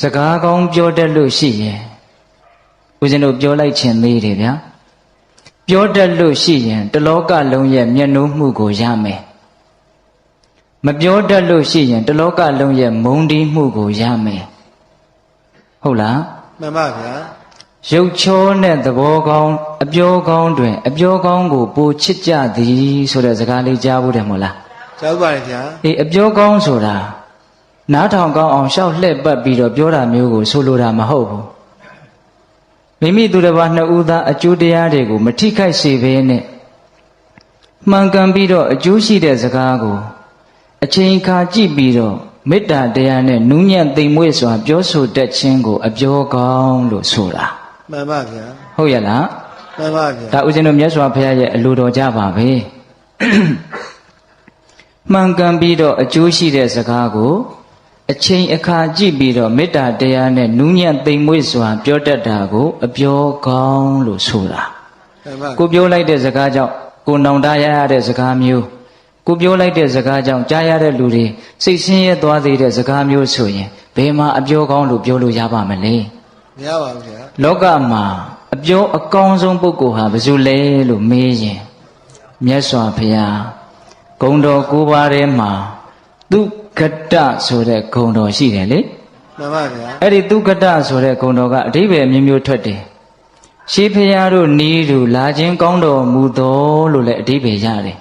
စကားကောင်းပြောတတ်လို့ရှိရင်ဦးဇင်းတို့ပြောလိုက်ခြင်းသေးတယ်ဗျာပြောတတ်လို့ရှိရင်တလောကလုံးရဲ့မျက်နှိုးမှုကိုရမယ်မပြောတတ်လို့ရှိရင်တလောကလုံးရဲ့မုန်းတီးမှုကိုရမယ်ဟုတ်လားမှန်ပါဗျာရုပ်ချောနဲ့သဘောကောင်းအပြောကောင်းတွင် အပြောကောင်းကိုပိုချစ်ကြသည်ဆိုတဲ့စကားလေးကြားဘူးတယ်မို့လားကြောက်ပါတယ်ဗျာအေးအပြောကောင်းဆိုတာ နားထောင်ကောင်းအောင်ရှောက်လှည့်ပတ်ပြီးတော့ပြောတာမျိုးကိုဆိုလိုတာမဟုတ်ဘူးမိမိသူတစ်ပါးနှစ်ဦးသားအကျိုးတရားတွေကိုမထိခိုက်စေဘဲနဲ့မှန်ကန်ပြီးတော့အကျိုးရှိတဲ့စကားကိုအချိန်အခါကြည့်ပြီးတော့မေတ္တာတရားနဲ့နူးညံ့သိမ်မွေ့စွာ ပြောဆိုတတ်ခြင်းကို အပြောကောင်းလို့ဆိုတာမှန်ပါဗျာဟုတ်ရဲ့လားမှန်ပါဗျာဒါဦးဇင်းတို့မြတ်စွာဘုရားရဲ့အလိုတော်ကြပါပဲမှန်ကန်ပြီးတော့အကျိုးရှိတဲ့စကားကို အချိန်အခါကြည့်ပြီးတော့မေတ္တာတရားနဲ့နူးညံ့သိမ်မွေ့စွာ ပြောတတ်တာကို အပြောကောင်းလို့ဆိုတာမှန်ပါကိုပြောလိုက်တဲ့စကားကြောင့်ကိုနောင်တရရတဲ့စကားမျိုးကိုပြောလိုက်တဲ့စကားကြောင့်ကြားရတဲ့လူတွေစိတ်ဆင်းရဲသွားစေတဲ့စကားမျိုးဆိုရင်ဘယ်မှာအပြောကောင်းလို့ပြောလို့ရပါမလဲမရပါဘူးဗျာလောကမှာအပြောအကောင်းဆုံးပုဂ္ဂိုလ်ဟာဘယ်သူလဲလို့မေးရင်မြတ်စွာဘုရားဂုံတော်၉ပါးထဲမှာသူ ကတဆိုတဲ့ဂုံတော်ရှိတယ်လေမှန်ပါဗျာအဲ့ဒီသူကတဆိုတဲ့ဂုံတော်ကအဓိပ္ပာယ်အမျိုးမျိုးထွက်တယ်ရှေးဖရာတို့နီးတို့လာခြင်းကောင်းတော်မူတော်လို့လည်းအဓိပ္ပာယ်ရတယ်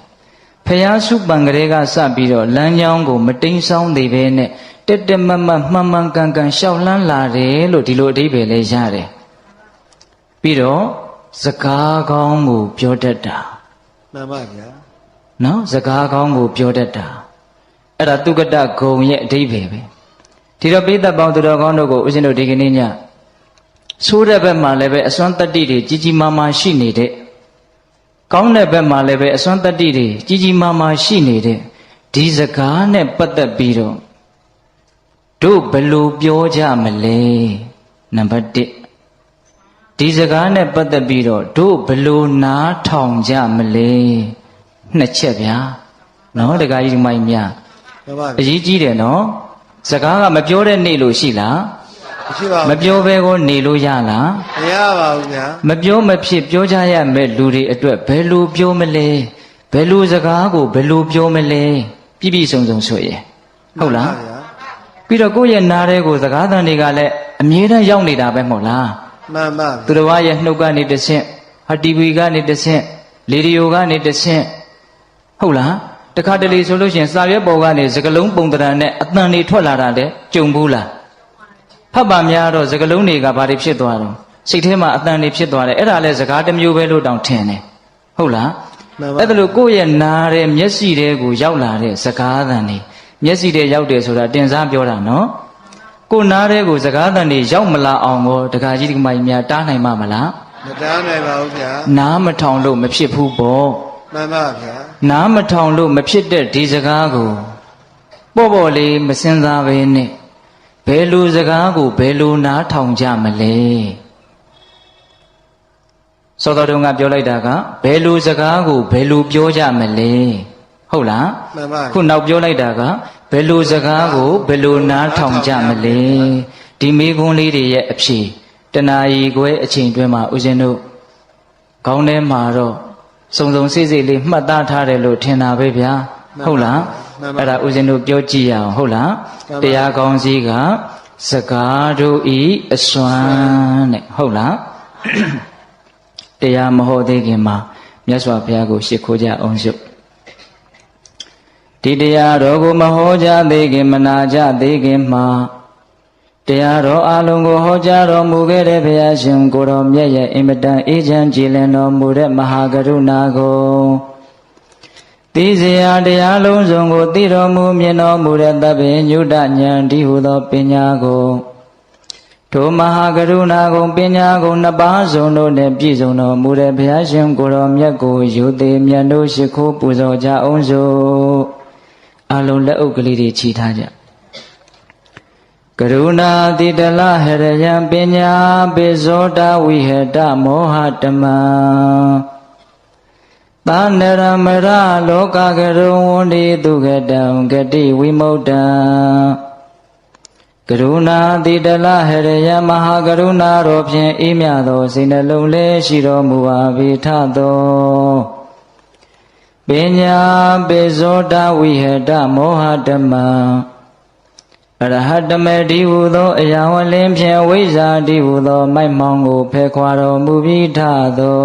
ဖရာစုပံကလေးကစပြီးတော့လမ်းကြောင်းကို မတိမ်ဆောင်းသေးပဲနဲ့တက်တက်မတ်မတ်မှန်မှန်ကန်ကန်ရှောက်လန်းလာတယ်လို့ဒီလိုအဓိပ္ပာယ်လေးရတယ်ပြီးတော့စကားကောင်းကို ပြောတတ်တာမှန်ပါဗျာနော်စကားကောင်းကိုပြောတတ်တာ အဲ့ဒါသူကတဂုံရဲ့အဓိပ္ပာယ်ပဲဒီတော့ပိဿပေါင်းသူတော်ကောင်းတို့ကိုဦးဇင်းတို့ဒီကနေ့ညဆိုးတဲ့ဘက်မှာလည်းပဲအစွမ်းတတ္တိတွေကြီးကြီးမားမားရှိနေတဲ့ကောင်းတဲ့ဘက်မှာလည်းပဲအစွမ်းတတ္တိတွေကြီးကြီးမားမားရှိနေတဲ့ဒီစကားနဲ့ပတ်သက်ပြီးတော့တို့ဘယ်လိုပြောကြမလဲနံပါတ်1ဒီစကားနဲ့ပတ်သက်ပြီးတော့တို့ဘယ်လိုနားထောင်ကြမလဲနှစ်ချက်ဗျာနော်တခါကြီးဒီမိုင်းများမှန်ပါ အဗျာရေးကြီးတယ်နော်စကားကမပြောတဲ့နေ့လို့ရှိလားမရှိပါမဘူးပြောဘဲကိုနေလို့ရလားမရပါဘူးဗျာမပြောမဖြစ်ပြောကြရမယ့်လူတွေအတွက်ဘယ်လိုပြောမလဲဘယ်လိုစကားကိုဘယ်လိုပြောမလဲပြည့်ပြည့်စုံစုံဆိုရင်ဟုတ်လားမှန်ပါဗျာပြီးတော့ကိုယ့်ရဲ့နားထဲကိုစကားသံတွေကလည်းအမြဲတမ်းရောက်နေတာပဲမဟုတ်လားမှန်ပါသူတော်ဘာရဲ့နှုတ်ကနေတဆင့်ဟာတီဗီကနေတဆင့်လေဒီယိုကနေတဆင့်ဟုတ်လား တခါတလေဆိုလို့ရှိရင်စာရွက်ပေါ်ကနေစကလုံးပုံတရံနဲ့အတန်တွေထွက်လာတာတဲ့ကြုံဘူးလားဖတ်ပါများတော့စကလုံးတွေကဘာတွေဖြစ်သွားတော့စိတ်ထဲမှာအတန်တွေဖြစ်သွားတယ်အဲ့ဒါလဲစကားတစ်မျိုးပဲလို့တောင်ထင်တယ်ဟုတ်လားမှန်ပါအဲ့ဒါလို့ကိုယ့်ရဲ့နားတဲ့မျက်စိတွေကိုရောက်လာတဲ့စကားသံတွေမျက်စိတွေရောက်တယ်ဆိုတာတင်စားပြောတာနော်ကိုယ်နားတဲ့ကိုစကားသံတွေရောက်မလာအောင်ကိုတခါကြီးဒီကမကြီးများတားနိုင်မှာမလားမတားနိုင်ပါဘူးဗျာနားမထောင်လို့မဖြစ်ဘူးပေါ့မှန်ပါဗျာ နားမထောင်လို့မဖြစ်တဲ့ဒီစကားကိုပေါ့ပေါ့လေးမစင်စားပဲနဲ့ဘယ်လိုစကားကိုဘယ်လိုနားထောင်ကြမလဲစောတော်တုန်းကပြောလိုက်တာကဘယ်လိုစကားကိုဘယ်လိုပြောကြမလဲဟုတ်လားမှန်ပါခုနောက်ပြောလိုက်တာကဘယ်လိုစကားကိုဘယ်လိုနားထောင်ကြမလဲဒီမိကုန်းလေးတွေရဲ့အဖြေတဏှာကြီးခွဲအချိန်တွင်းမှာဦးဇင်းတို့ခေါင်းထဲမှာတော့ စုံစုံစိစိလေးမှတ်သားထားတယ်လို့ထင်တာပဲဗျာဟုတ်လားအဲ့ဒါဦးဇင်းတို့ပြောကြည့်ရအောင်ဟုတ်လားတရားကောင်းစီကစကားတို့ဤအစွမ်းတဲ့ဟုတ်လားတရားမဟုတ်သေးခင်မှာမြတ်စွာဘုရားကိုရှ िख ိုးကြအောင်ရှုဒီတရားတော်ကိုမဟောကြားသေးခင်မနာကြသေးခင်မှာ တရားတော်အလုံးကိုဟောကြားတော်မူခဲ့တဲ့ဘုရားရှင်ကိုတော်မြတ်ရဲ့အင်မတန်အေးချမ်းကြည်လင်တော်မူတဲ့မဟာကရုဏာကိုသိစရာတရားလုံးစုံကိုသိတော်မူမြင်တော်မူတဲ့သဗ္ဗညုတဉာဏ်ဒီဟုသောပညာကိုထိုမဟာကရုဏာကုံပညာကုံနှစ်ပါးစုံတို့နှင့်ပြည့်စုံတော်မူတဲ့ဘုရားရှင်ကိုတော်မြတ်ကိုယူသေးမြတ်တို့ရှိခိုးပူဇော်ကြအောင်စို့အလုံးလက်အုပ်ကလေးတွေခြိထားကြ ကရုဏာတိတလဟရယံပညာပိဇောတဝိဟတမောဟတမံသာနရမရလောကကရုံဝန္ဒီတုဂတံဂတိဝိမု ක්ත ံကကရုဏာတိတလဟရယမဟာကရုဏာတော်ဖြင့်အေးမြသောစိတ်နှလုံးလေးရှိတော်မူပါ၏ထသောပညာပေဇောတဝိဟတမောဟတမံ အရဟတမေတိဟုသောအရာဝလင်းဖြင့်ဝိဇ္ဇာတိဟုသောမိုက်မောင်ကိုဖယ်ခွာတော်မူပြီးထသော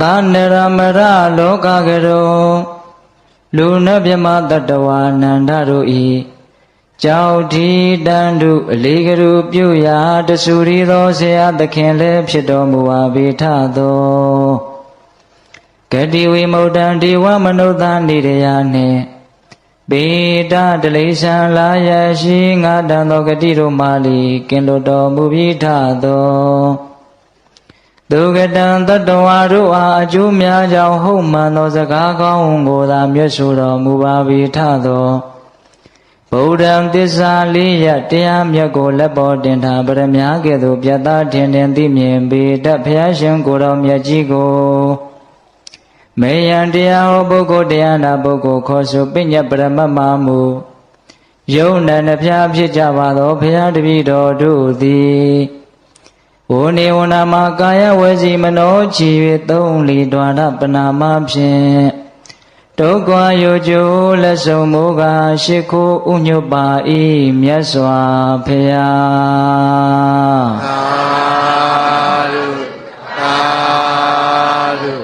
သာနရမရလောကကရောလူနတ်မြမတတဝါနန္ဒတို့ဤကြောက်ဒီတန်တုအလေးကရုပြုရာတဆူရီသောဆရာသခင်လည်းဖြစ်တော်မူပါ၏ထသောဂတိဝိမု ക്ത ံဒေဝမနုဿာနေရယနှင့် ပေတတလိษံလာယရှိငါတန်သောဂတိတို့မာလီကင်လိုတော်မူပြီးထသောဒုက္ကတံတတဝါတို့အားအကျိုးများကြောင့်ဟုတ်မှန်သောစကားကောင်းကိုသာမြတ်ဆိုတော်မူပါ၏ထသောဗုဒ္ဓံသစ္စာလေးရတရားမြတ်ကိုလက်ပေါ်တင်ထားပရမညာကဲ့သို့ပြတ်သားထင်ထင်သိမြင်ပေတတ်ဘုရားရှင်ကိုယ်တော်မြတ်ကြီးကို မေယံတရားဟောပုဂ္ဂိုလ်တရားနာပုဂ္ဂိုလ်ခေါ်ဆိုပညတ်ပရမတ်မာမူယုံနံနှဖျားဖြစ်ကြပါသောဘုရားတပည့်တော်တို့သည်ဝနေဝနာမှာကာယဝစီမနောချီ၍သုံးလီတွာရပနာမဖြင့်ဒုက္ခယောကျိုးလက်ဆုံမိုးကရှိခိုးဥညွတ်ပါ၏မြတ်စွာဘုရား သာဓုသာဓု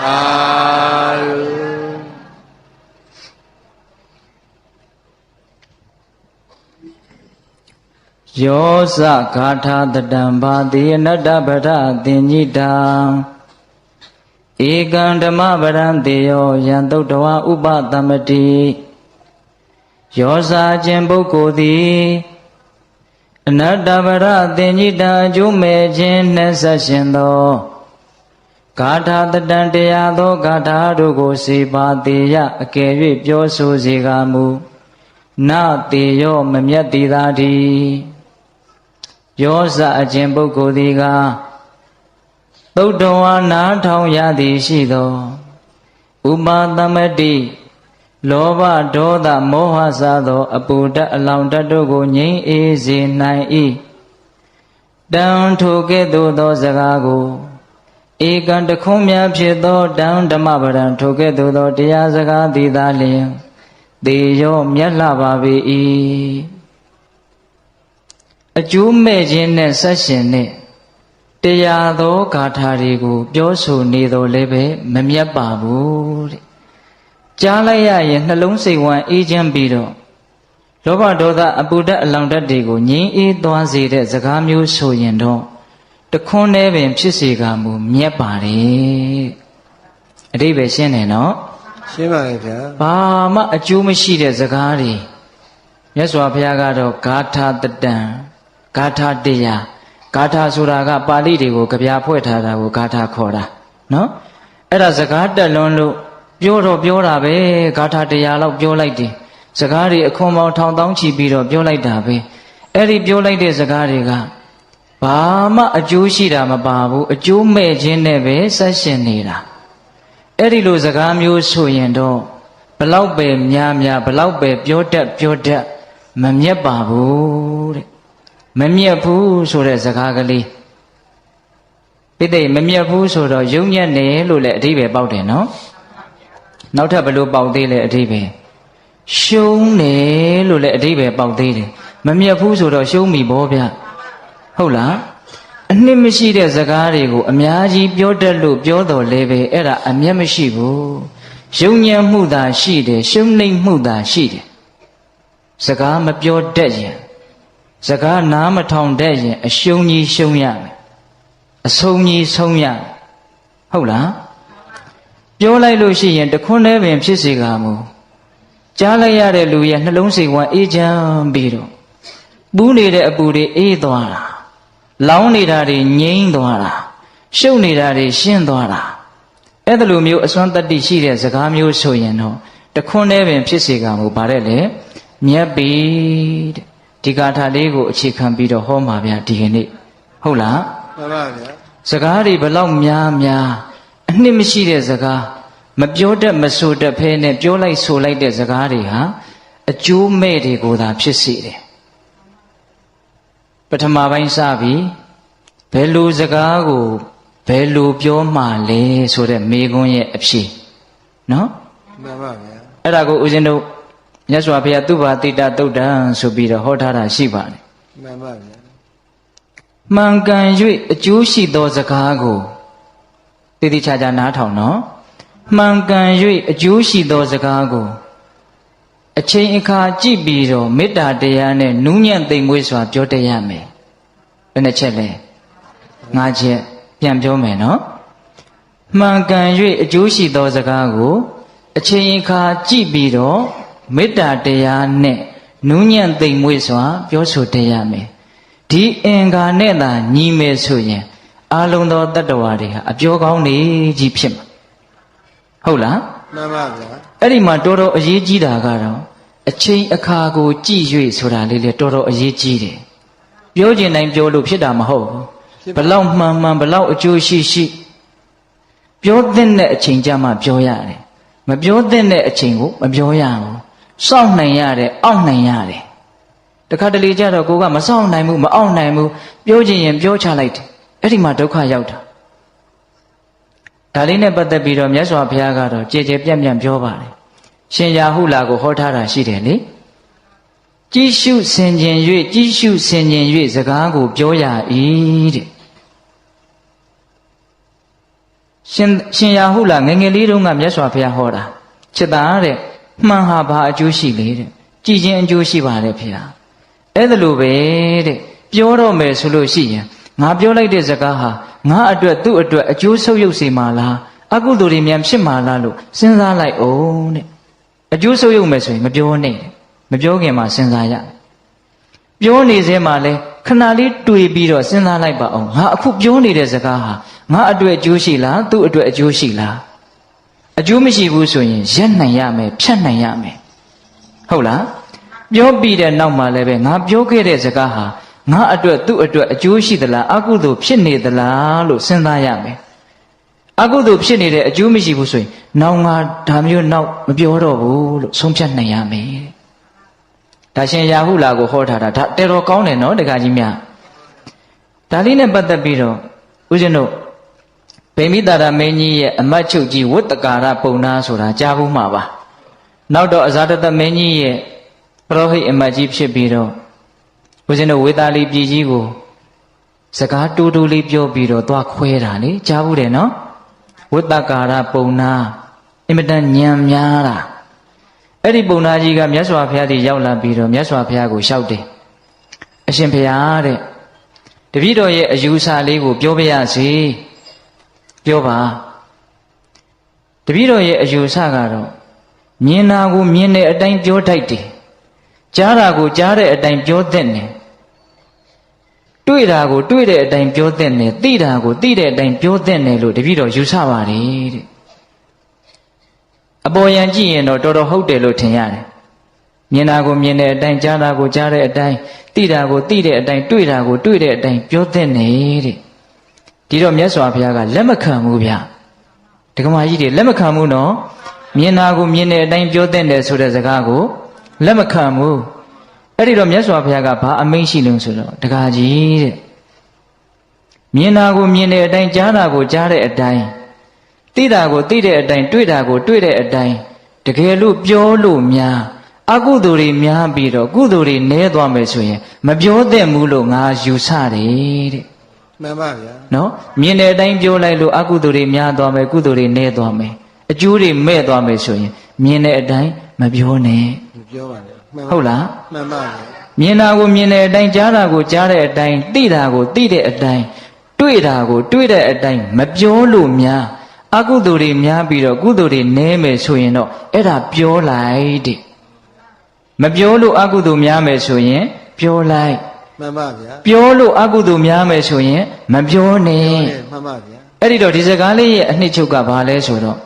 သာဓု ယောဇဂါထာတတံဘာတိအနတ္တပဒသင်္ညိတံဧကံဓမ္မပရံတေယောယံတုတ်တဝဥပတမတိယောဇာခြင်းပုဂ္ဂိုလ်သည်အနတ္တပရသင်္ညိတံအကျိုးမဲ့ခြင်းနှက်ဆက်ရှင်သောဂါထာတတံတရားသောဂါထာတို့ကိုစေပါတေယအကယ်၍ပြောဆိုစေကာမူနတေယောမမြတ်တိသာတိ ယောဇအကျင်ပုဂ္ဂိုလ်သည်ကသုတ်တော်ဝါနာထောင်ရသည်ရှိသောဥပါသမတိလောဘဒေါသမောဟစသော အပူဓာတ်အလောင်ဓာတ်တို့ကိုငြိမ်းအေးစေနိုင်၏တံထိုကဲ့သို့သောစကားကိုဧကံတခုံးများဖြစ်သောတံဓမ္မပဒံထိုကဲ့သို့သောတရားစကားသည်သာလျှင်သေရောမြတ်လှပါပေ၏ အကျိုးမဲ့ခြင်းနဲ့ဆက်ရှင်နဲ့တရားသောဂါထာတွေကို ပြောဆိုနေတော်လည်းပဲမမြတ်ပါဘူးတဲ့ကြားလိုက်ရရင်နှလုံးစိတ်ဝမ်းအေးချမ်းပြီးတော့လောဘဒေါသအပူဓာတ်အလောင်ဓာတ်တွေကိုငြိမ်းအေးသွားစေတဲ့စကားမျိုးဆိုရင်တော့တခွန်းနဲ့ပင် ဖြစ်စေကမူမြတ်ပါတယ်အတိပ္ပယ်ရှင်းတယ်နော်ရှင်းပါလေဗျာဘာမှအကျိုးမရှိတဲ့စကားတွေမြတ်စွာဘုရားကတော့ဂါထာတတံ ဂါထာတရားဂါထာဆိုတာကပါဠိတွေကိုကြပြဖွဲ့ထားတာကိုဂါထာခေါ်တာနော်အဲ့ဒါစကားတက်လွန်းလို့ပြောတော့ပြောတာပဲဂါထာတရားလောက်ပြောလိုက်တယ်စကားတွေအခွန်ပေါင်းထောင်တောင်းချီပြီးတော့ပြောလိုက်တာပဲအဲ့ဒီပြောလိုက်တဲ့စကားတွေကဘာမှအကျိုးရှိတာမပါဘူးအကျိုးမဲ့ခြင်းနဲ့ပဲဆက်ရှင်နေတာအဲ့ဒီလိုစကားမျိုးဆိုရင်တော့ဘလောက်ပဲများများဘလောက်ပဲပြောတတ်ပြောတတ်မမြတ်ပါဘူးတဲ့ မမြတ်ဘူးဆိုတဲ့စကားကလေးပိဋိမမြတ်ဘူးဆိုတော့ယုံညံ့တယ်လို့လည်းအဓိပ္ပာယ်ပေါက်တယ်နော်နောက်ထပ်ဘယ်လိုပေါက်သေးလဲအဓိပ္ပာယ်ရှုံးတယ်လို့လည်းအဓိပ္ပာယ်ပေါက်သေးတယ်မမြတ်ဘူးဆိုတော့ရှုံးပြီဗောဗျဟုတ်လားအနှစ်မရှိတဲ့စကားတွေကိုအများကြီးပြောတတ်လို့ပြောတော်လဲပဲအဲ့ဒါအမျက်မရှိဘူးယုံညံ့မှုသာရှိတယ်ရှုံးနိမ့်မှုသာရှိတယ်စကားမပြောတတ်ရင် စကားနားမထောင်တတ်ရင်အရှုံးကြီးရှုံးရမယ်အဆုံးကြီးဆုံးရမယ်ဟုတ်လားပြောလိုက်လို့ရှိရင်တခွန်းတည်းပင်ဖြစ်စေကမူကြားလိုက်ရတဲ့လူရဲ့နှလုံးစိတ်ဝမ်းအေးချမ်းပြီးတော့ပူးနေတဲ့အပူတွေအေးသွားတာလောင်းနေတာတွေငြိမ့်သွားတာရှုပ်နေတာတွေရှင်းသွားတာအဲ့ဒါလိုမျိုးအစွမ်းတတ္တိရှိတဲ့စကားမျိုးဆိုရင်တော့တခွန်းတည်းပင်ဖြစ်စေကမူဗါတဲ့လေမြတ်ပြီတဲ့ ဒီကာထာလေးကိုအခြေခံပြီးတော့ဟောမှာဗျာဒီကနေ့ဟုတ်လားမှန်ပါဗျာစကားတွေဘလောက်များများအနှစ်မရှိတဲ့စကားမပြောတတ်မဆိုတတ်ဖဲနဲ့ပြောလိုက်ဆိုလိုက်တဲ့စကားတွေဟာအကျိုးမဲ့တွေကိုသာဖြစ်စေတယ်ပထမပိုင်းစပြီးဘယ်လိုစကားကိုဘယ်လိုပြောမှလဲဆိုတဲ့မေခွန်းရဲ့အဖြေနော်မှန်ပါဗျာအဲ့ဒါကိုဦးဇင်းတို့ မြတ်စွာဘုရားသူဘာတိတတုတ်တံဆိုပြီးတော့ဟောထားတာရှိပါတယ်မှန်ပါဗျာမှန်ကန်၍အကျိုးရှိသောစကားကိုတည်တည်ချာချာနားထောင်နော်မှန်ကန်၍အကျိုးရှိသောစကားကိုအချိန်အခါကြည့်ပြီးတော့မေတ္တာတရားနဲ့နူးညံ့သိမ်မွေးစွာပြောတတ်ရမယ်ဘယ်နှချက်လဲငါးချက်ပြန်ပြောမယ်နော်မှန်ကန်၍အကျိုးရှိသောစကားကိုအချိန်အခါကြည့်ပြီးတော့ မေတ္တာတရားနဲ့နူးညံ့သိမ်မွေးစွာ ပြောဆိုတတ်ရမယ်ဒီအင်္ဂါနဲ့သာညီမယ်ဆိုရင်အာလုံသောတတ္တဝါတွေဟာအပြောကောင်းနေကြီးဖြစ်မှာဟုတ်လားမှန်ပါဗျာအဲ့ဒီမှာတော်တော်အရေးကြီးတာကတော့အချိန်အခါကိုကြည့်၍ဆိုတာလေးလေတော်တော်အရေးကြီးတယ်ပြောကျင်တိုင်းပြောလို့ဖြစ်တာမဟုတ်ဘူးဘလောက်မှန်မှန်ဘလောက်အကျိုးရှိရှိပြောသင့်တဲ့အချိန်ကြမှပြောရတယ်မပြောသင့်တဲ့အချိန်ကိုမပြောရဘူး စောင့်နိုင်ရတယ်အောင့်နိုင်ရတယ်တခါတလေကြတော့ကိုကမဆောင်နိုင်ဘူးမအောင်နိုင်ဘူးပြောချင်ရင်ပြောချလိုက်တယ်အဲ့ဒီမှာဒုက္ခရောက်တာဒါလေးနဲ့ပတ်သက်ပြီးတော့မြတ်စွာဘုရားကတော့ကြည်ကြည်ပြန့်ပြန့်ပြောပါတယ်ရှင်ရာဟုလာကိုဟောထားတာရှိတယ်လေကြည်ရှုဆင်ခြင်၍ကြည်ရှုဆင်ခြင်၍စကားကိုပြောရ၏တဲ့ရှင်ရှင်ရာဟုလာငယ်ငယ်လေးတုန်းကမြတ်စွာဘုရားဟောတာจิตသားတဲ့ မှန်ဟာဘာအကျိုးရှိလေတဲ့ကြည်ခြင်းအကျိုးရှိပါတယ်ဖေဟာအဲ့ဒါလိုပဲတဲ့ပြောတော့မယ်ဆိုလို့ရှိရင်ငါပြောလိုက်တဲ့စကားဟာငါအတွက်သူ့အတွက်အကျိုးဆုပ်ယုပ်စေမှာလားအကုသိုလ်တွေမြန်ဖြစ်မှာလားလို့စဉ်းစားလိုက်အောင်တဲ့အကျိုးဆုပ်ယုပ်မယ်ဆိုရင်မပြောနဲ့တဲ့မပြောခင်မှာစဉ်းစားရပြောနေစဲမှာလဲခဏလေးတွေ့ပြီးတော့စဉ်းစားလိုက်ပါအောင်ငါအခုပြောနေတဲ့စကားဟာငါအတွက်အကျိုးရှိလားသူ့အတွက်အကျိုးရှိလား အကျိုးမရှိဘူးဆိုရင်ရက်နိုင်ရမယ်ဖြတ်နိုင်ရမယ်ဟုတ်လားပြောပြီးတဲ့နောက်မှာလည်းပဲငါပြောခဲ့တဲ့စကားဟာငါအတွက်သူ့အတွက်အကျိုးရှိသလားအကုသိုလ်ဖြစ်နေသလားလို့စဉ်းစားရမယ်အကုသိုလ်ဖြစ်နေတဲ့အကျိုးမရှိဘူးဆိုရင်နောက်ငါဒါမျိုးနောက်မပြောတော့ဘူးလို့ဆုံးဖြတ်နိုင်ရမယ်ဒါရှင်ရာဟုလာကိုဟောထားတာဒါတော်တော်ကောင်းတယ်နော်တခါကြီးများဒါလေးနဲ့ပတ်သက်ပြီးတော့ဦးဇင်းတို့ ဗိမိတာရမင်းကြီးရဲ့အမတ်ချုပ်ကြီးဝတ္တကာရပုံနာဆိုတာကြားဘူးမှာပါနောက်တော့အဇာတတမင်းကြီးရဲ့ပရောဟိတ်အမတ်ကြီးဖြစ်ပြီးတော့ဦးဇင်းတို့ဝေသာလီပြည်ကြီးကိုစကားတူတူလေးပြောပြီးတော့သွားခွဲတာလေကြားဘူးတယ်နော်ဝတ္တကာရပုံနာအင်မတန်ညံများတာအဲ့ဒီပုံနာကြီးကမြတ်စွာဘုရားတည်ရောက်လာပြီးတော့မြတ်စွာဘုရားကိုလျှောက်တယ်အရှင်ဘုရားတဲ့တပည့်တော်ရဲ့အယူဆလေးကိုပြောပြရစီ ပြောပါတပည့်တော်ရဲ့အယူဆကတော့မြင်တာကိုမြင်တဲ့အတိုင်းပြောတတ်တယ်ကြားတာကိုကြားတဲ့အတိုင်းပြောသင့်တယ်တွေ့တာကိုတွေ့တဲ့အတိုင်းပြောသင့်တယ်သိတာကိုသိတဲ့အတိုင်းပြောသင့်တယ်လို့တပည့်တော်ယူဆပါတယ်တဲ့အပေါ်ယံကြည့်ရင်တော့တော်တော်ဟုတ်တယ်လို့ထင်ရတယ်မြင်တာကိုမြင်တဲ့အတိုင်းကြားတာကိုကြားတဲ့အတိုင်းသိတာကိုသိတဲ့အတိုင်းတွေ့တာကိုတွေ့တဲ့အတိုင်းပြောသင့်တယ်တဲ့ ဒီတော့မြတ်စွာဘုရားကလက်မခံဘူးဗျဒကမာကြီးတွေလက်မခံဘူးနော်မြင်တာကိုမြင်တဲ့အတိုင်းပြောသင့်တယ်ဆိုတဲ့စကားကိုလက်မခံဘူးအဲ့ဒီတော့မြတ်စွာဘုရားကဘာအမိန့်ရှိလို့ဆိုတော့တကားကြီးတဲ့မြင်တာကိုမြင်တဲ့အတိုင်းကြားတာကိုကြားတဲ့အတိုင်းသိတာကိုသိတဲ့အတိုင်းတွေ့တာကိုတွေ့တဲ့အတိုင်းတကယ်လို့ပြောလို့များအကုသိုလ်တွေများပြီးတော့ကုသိုလ်တွေနည်းသွားမယ်ဆိုရင် မပြောသင့်ဘူးလို့ငါယူဆတယ်တဲ့ မှန်ပါဗျာနော်မြင်တဲ့အတိုင်းပြောလိုက်လို့အကုသိုလ်တွေများသွားမယ်ကုသိုလ်တွေနည်းသွားမယ်အကျိုးတွေမဲ့သွားမယ်ဆိုရင်မြင်တဲ့အတိုင်းမပြောနဲ့ပြောပါလေမှန်ပါဟုတ်လားမှန်ပါဗျာမြင်တာကိုမြင်တဲ့အတိုင်းကြားတာကိုကြားတဲ့အတိုင်းသိတာကိုသိတဲ့အတိုင်းတွေ့တာကိုတွေ့တဲ့အတိုင်းမပြောလို့များအကုသိုလ်တွေများပြီးတော့ကုသိုလ်တွေနည်းမယ်ဆိုရင်တော့အဲ့ဒါပြောလိုက်တဲ့မပြောလို့အကုသိုလ်များမယ်ဆိုရင်ပြောလိုက် မှန်ပါဗျာပြောလို့အကုသိုလ်များမယ်ဆိုရင်မပြောနဲ့မှန်ပါဗျာအဲ့ဒီတော့ဒီစကားလေးရဲ့အနှစ်ချုပ်ကဘာလဲဆိုတော့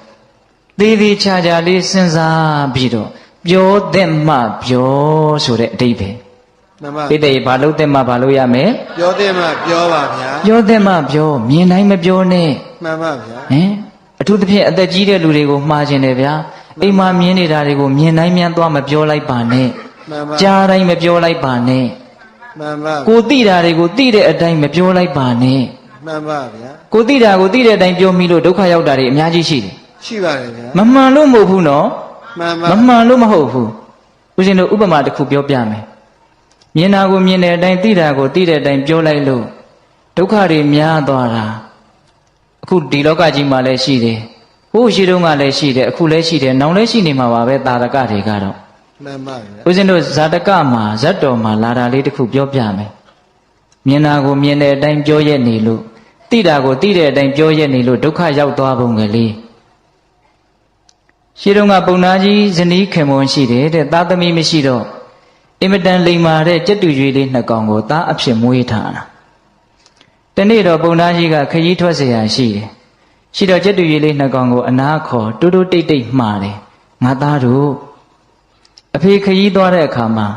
သေးသေးချာချာလေးစဉ်းစားပြီးတော့ပြောတဲ့မှပြောဆိုတဲ့အတိတ်ပဲမှန်ပါပိတ္တေဘာလို့တဲ့မှဘာလို့ရမယ်ပြောတဲ့မှပြောပါဗျာပြောတဲ့မှပြောမြင်တိုင်းမပြောနဲ့မှန်ပါဗျာဟင်အထူးသဖြင့်အသက်ကြီးတဲ့လူတွေကိုမှားခြင်းတယ်ဗျာအိမ်မှာမြင်နေတာတွေကိုမြင်တိုင်းမြန်းသွားမပြောလိုက်ပါနဲ့မှန်ပါကြားတိုင်းမပြောလိုက်ပါနဲ့ မှန်ပါကိုသိတာတွေကိုသိတဲ့အတိုင်းမပြောလိုက်ပါနဲ့မှန်ပါဗျာကိုသိတာကိုသိတဲ့အတိုင်းပြောမိလို့ဒုက္ခရောက်တာတွေအများကြီးရှိတယ်ရှိပါတယ်ဗျာမမှန်လို့မဟုတ်ဘူးနော်မှန်ပါမမှန်လို့မဟုတ်ဘူးဦးဇင်းတို့ဥပမာတစ်ခုပြောပြမယ်မြင်တာကိုမြင်တဲ့အတိုင်းသိတာကိုသိတဲ့အတိုင်းပြောလိုက်လို့ဒုက္ခတွေများသွားတာအခုဒီလောကကြီးမှာလည်းရှိတယ်ဟိုးရှိတုန်းကလည်းရှိတယ်အခုလည်းရှိတယ်နောင်လည်းရှိနေမှာပါပဲတာရကတွေကတော့ မှန်ပါဗျာ ဦးဇင်းတို့ဇာတကမှာဇတ်တော်မှာလာတာလေးတစ်ခုပြောပြမယ်မြင်တာကိုမြင်တဲ့အတိုင်းပြောရက်နေလို့သိတာကိုသိတဲ့အတိုင်းပြောရက်နေလို့ဒုက္ခရောက်သွားပုံကလေးရှိတုန်းကပုံနာကြီးဇနီးခင်မွန်ရှိတယ်တဲ့သားသမီးမရှိတော့အင်မတန်လိမ္မာတဲ့ကြက်တူရွေးလေးနှစ်ကောင်ကိုသားအဖြစ်မွေးထားတာတနေ့တော့ပုံနာကြီးကခရီးထွက်เสียရရှိတယ်ရှိတော့ကြက်တူရွေးလေးနှစ်ကောင်ကိုအနာခေါ်တူတူတိတ်တိတ်မှားတယ်ငါသားတို့ အဖေခရီးသွားတဲ့အခါမှာ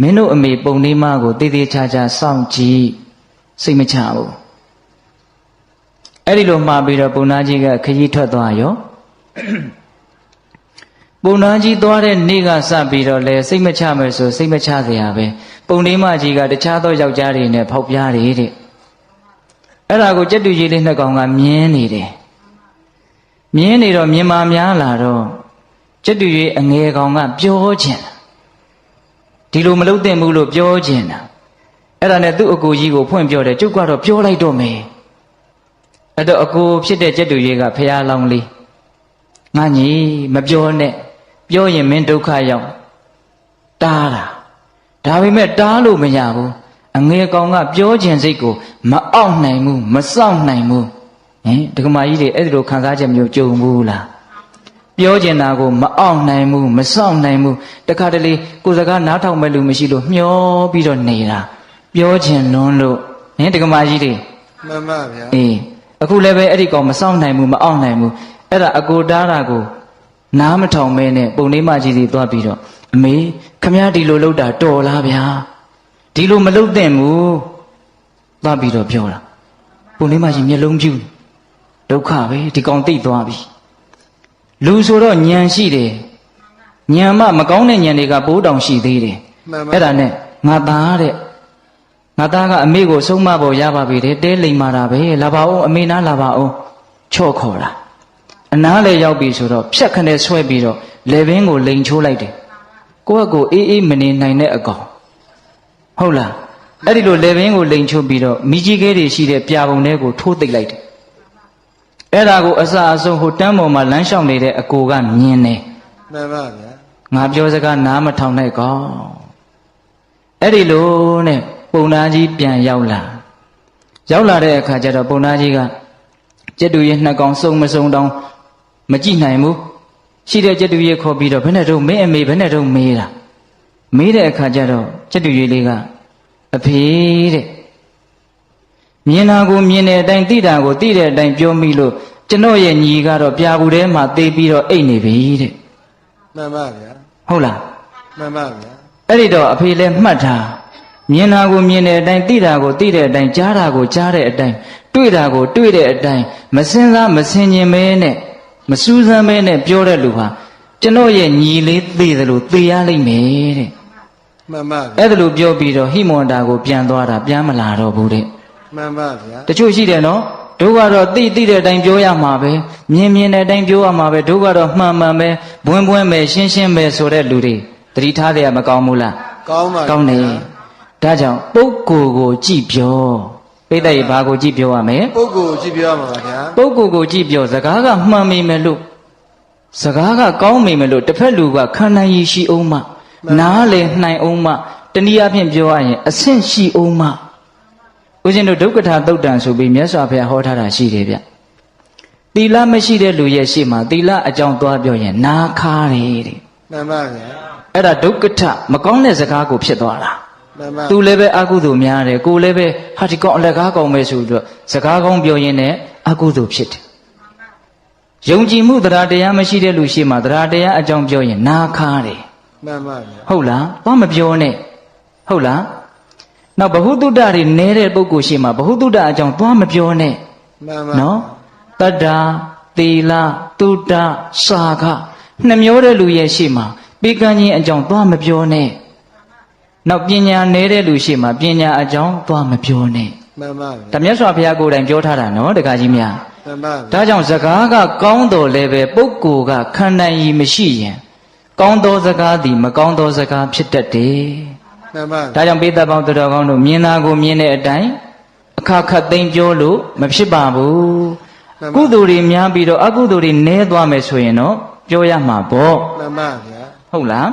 မင်းတို့အမေပုံလေးမကိုတည်တည်ချာချာစောင့်ကြည့်စိတ်မချဘူးအဲ့ဒီလိုမှားပြီးတော့ပုံနာကြီးကခရီးထွက်သွားရောပုံနာကြီးသွားတဲ့နေ့ကစပြီးတော့လေစိတ်မချမယ်ဆိုစိတ်မချစရာပဲပုံလေးမကြီးကတခြားသောယောက်ျားတွေနဲ့ဖောက်ပြားတယ်တဲ့အဲ့ဒါကိုကြက်တူကြီးလေးနှစ်ကောင်ကမြင်းနေတယ်မြင်းနေတော့မြင်မာများလာတော့ ကြက်တူကြီးအငယ်ကောင်ကပြောချင်တာဒီလိုမလုပ်သင့်ဘူးလို့ပြောချင်တာအဲ့ဒါနဲ့သူ့အကူကြီးကိုဖွင့်ပြောတယ်ကျုပ်ကတော့ပြောလိုက်တော့မယ်အဲ့တော့အကူဖြစ်တဲ့ကြက်တူကြီးကဖះလောင်းလေးငါညီမပြောနဲ့ပြောရင်မင်းဒုက္ခရောက်တားတာဒါပေမဲ့တားလို့မရဘူးအငယ်ကောင်ကပြောခြင်းစိတ်ကိုမအောင့်နိုင်ဘူးမစောင့်နိုင်ဘူးဟင်ဒကမာကြီးတွေအဲ့ဒီလိုခံစားချက်မျိုးကြုံဘူးလား ပြောကျင်တာကိုမအောင်နိုင်ဘူးမစောင့်နိုင်ဘူးတခါတလေကိုယ်စကားနားထောင်မဲ့လူမရှိလို့မျောပြီးတော့နေတာပြောကျင်လွန်းလို့ဟင်ဒကမာကြီးတွေမှန်ပါဗျာအေးအခုလည်းပဲအဲ့ဒီကောင်မစောင့်နိုင်ဘူးမအောင်နိုင်ဘူးအဲ့ဒါအကိုတားတာကိုနားမထောင်မဲနဲ့ပုံလေးမကြီးစီသွားပြီးတော့အမေခမည်းဒီလိုလုပ်တာတော်လားဗျာဒီလိုမလုပ်သင့်ဘူးသွားပြီးတော့ပြောတာပုံလေးမကြီးမျက်လုံးပြူဒုက္ခပဲဒီကောင်တိတ်သွားပြီ လူဆိုတော့ညံရှိတယ်ညံမမကောင်းတဲ့ညံတွေကပိုးတောင်ရှိသေးတယ်မှန်ပါအဲ့ဒါနဲ့ငါသားတဲ့ငါသားကအမေကိုဆုံးမဖို့ရပါပြီတဲ့တဲလိမ်မာတာပဲလာပါဦးအမေနားလာပါဦးချော့ခေါ်တာအနားလေရောက်ပြီဆိုတော့ဖြတ်ခနဲ့ဆွဲပြီးတော့လေဘင်းကိုလိန်ချိုးလိုက်တယ်ကိုယ့်အကိုအေးအေးမနေနိုင်တဲ့အကောင်ဟုတ်လားအဲ့ဒီလိုလေဘင်းကိုလိန်ချိုးပြီးတော့မိကြီးခဲတွေရှိတဲ့ပြာပုံထဲကိုထိုးသိပ်လိုက်တယ် အဲ့ဒါကိုအစအဆုံးဟိုတန်းပေါ်မှာလမ်းလျှောက်နေတဲ့အကိုကမြင်တယ်မှန်ပါဗျာငါပြောစကားနားမထောင်နဲ့ကောင်အဲ့ဒီလိုနဲ့ပုံနာကြီးပြန်ရောက်လာရောက်လာတဲ့အခါကျတော့ပုံနာကြီးကကျက်တူရဲ့နှစ်ကောင်စုံမစုံတောင်မကြည့်နိုင်ဘူးရှိတဲ့ကျက်တူရဲ့ခေါ်ပြီးတော့ဘယ်နဲ့တော့မင်းအမေဘယ်နဲ့တော့မေးတာမေးတဲ့အခါကျတော့ကျက်တူရဲ့လေးကအဖေတဲ့ မြင်တာကိုမြင်တဲ့အတိုင်းသိတာကိုသိတဲ့အတိုင်းပြောမိလို့ကျွန်တော်ရဲ့ညီကတော့ပြာဘူးထဲမှာသေပြီးတော့အိတ်နေပြီတဲ့မှန်ပါဗျာဟုတ်လားမှန်ပါဗျာအဲ့ဒီတော့အဖေလည်းမှတ်ထားမြင်တာကိုမြင်တဲ့အတိုင်းသိတာကိုသိတဲ့အတိုင်းကြားတာကိုကြားတဲ့အတိုင်းတွေ့တာကိုတွေ့တဲ့အတိုင်းမစင်စားမစင်ញင်မဲနဲ့မစူးစမ်းမဲနဲ့ပြောတဲ့လူဟာကျွန်တော်ရဲ့ညီလေးသိတယ်လို့သိရလိမ့်မယ်တဲ့မှန်ပါဗျာအဲ့ဒါလို့ပြောပြီးတော့ဟိမွန်တာကိုပြန်သွားတာပြန်မလာတော့ဘူးတဲ့ မှန်ပါဗျာတချို့ရှိတယ်နော်တို့ကတော့သိသိတဲ့အတိုင်းပြောရမှာပဲမြင်မြင်တဲ့အတိုင်းပြောရမှာပဲတို့ကတော့မှန်မှန်ပဲဘွန်းဘွန်းပဲရှင်းရှင်းပဲဆိုတဲ့လူတွေသတိထားတယ်မကောင်းဘူးလားကောင်းပါကောင်းတယ်ဒါကြောင့်ပုဂ္ဂိုလ်ကိုကြည့်ပြောပိဋကရေဘာကိုကြည့်ပြောရမလဲပုဂ္ဂိုလ်ကြည့်ပြောမှာပါဗျာပုဂ္ဂိုလ်ကိုကြည့်ပြောစကားကမှန်မိမယ်လို့စကားကကောင်းမိမယ်လို့တစ်ဖက်လူကခန္ဓာရည်ရှိအောင်မနားလေနိုင်အောင်မတနည်းအားဖြင့်ပြောရရင်အဆင့်ရှိအောင်မ ဦးဇင်းတို့ဒုက္ခထာသုတ်တံဆိုပြီးမြတ်စွာဘုရားဟောထားတာရှိတယ်ဗျသီလမရှိတဲ့လူရဲ့ရှေ့မှာသီလအကြောင်းသွားပြောရင်နာခါတယ်တဲ့မှန်ပါဗျာအဲ့ဒါဒုက္ခထမကောင်းတဲ့စကားကိုဖြစ်သွားတာမှန်ပါသူလည်းပဲအကုသိုလ်များတယ်ကိုလည်းပဲဟာဒီကောင်အလကားကောင်ပဲဆိုပြီးတော့စကားကောင်းပြောရင်းနဲ့အကုသိုလ်ဖြစ်တယ်ယုံကြည်မှုတရားတရားမရှိတဲ့လူရှိမှတရားတရားအကြောင်းပြောရင်နာခါတယ်မှန်ပါဗျာဟုတ်လားဘာမပြောနဲ့ဟုတ်လား နောက်ဘ ഹു တုတ္တတွေနဲတဲ့ပုဂ္ဂိုလ်ရှိမှဘ ഹു တုတ္တအကြောင်းသွားမပြောနဲ့မှန်ပါနော်တတ္တာသီလတုတ္တစာခနှမျိုးတဲ့လူရဲ့ရှေ့မှာပေကံချင်းအကြောင်းသွားမပြောနဲ့နောက်ပညာနေတဲ့လူရှေ့မှာပညာအကြောင်းသွားမပြောနဲ့မှန်ပါဗျာဒါမြတ်စွာဘုရားကိုယ်တိုင်ပြောထားတာနော်တခါကြီးများမှန်ပါဗျာဒါကြောင့်စကားကကောင်းတော်လည်းပဲပုဂ္ဂိုလ်ကခန္ဓာရည်မရှိရင်ကောင်းသောစကားသည်မကောင်းသောစကားဖြစ်တတ်တယ် မှန်ပါဒါကြောင့်ပိဿပေါင်းသူတော်ကောင်းတို့မြင်တာကိုမြင်တဲ့အတိုင်းအခါခတ်သိမ်းပြောလို့မဖြစ်ပါဘူးကုသိုလ်တွေများပြီးတော့အကုသိုလ်တွေနည်းသွားမယ်ဆိုရင်တော့ပြောရမှာပေါ့မှန်ပါဗျာဟုတ်လား